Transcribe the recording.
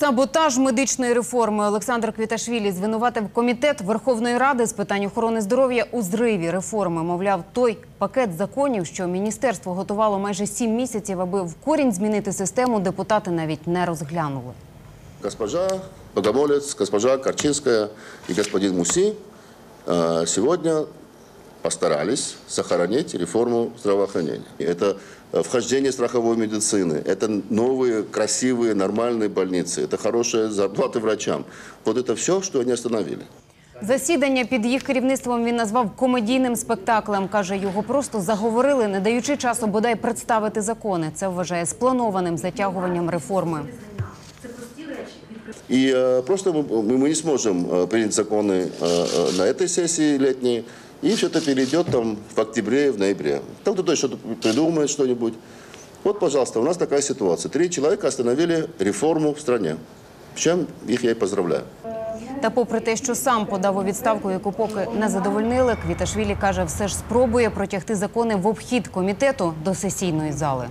Саботаж медичної реформи Олександр Квіташвілі звинуватив комітет Верховної Ради з питань охорони здоров'я у зриві реформи. Мовляв, той пакет законів, що міністерство готувало майже сім місяців, аби в корінь змінити систему, депутати навіть не розглянули. Госпожа Богомолец, госпожа Корчинская и господин Муси э, сегодня постарались сохранить реформу здравоохранения. Это э, вхождение страховой медицины, это новые, красивые, нормальные больницы, это хорошие зарплаты врачам. Вот это все, что они остановили. Засідання під їх керівництвом він назвав комедійним спектаклем. Каже, його просто заговорили, не даючи часу бодай представити закони. Це вважає спланованим затягуванням реформи. И э, просто мы, мы- мы не сможем э, принять законы э, э, на этой сессии летней, и все это перейдет там в октябре, в ноябре. Там кто-то что-то придумает что-нибудь. Вот, пожалуйста, у нас такая ситуация. Три человека остановили реформу в стране. С чем их я и поздравляю. Та попри те, що сам подав у відставку, яку поки не задовольнили, Квіташвілі каже, все ж спробує протягти закони в обхід комітету до сесійної зали.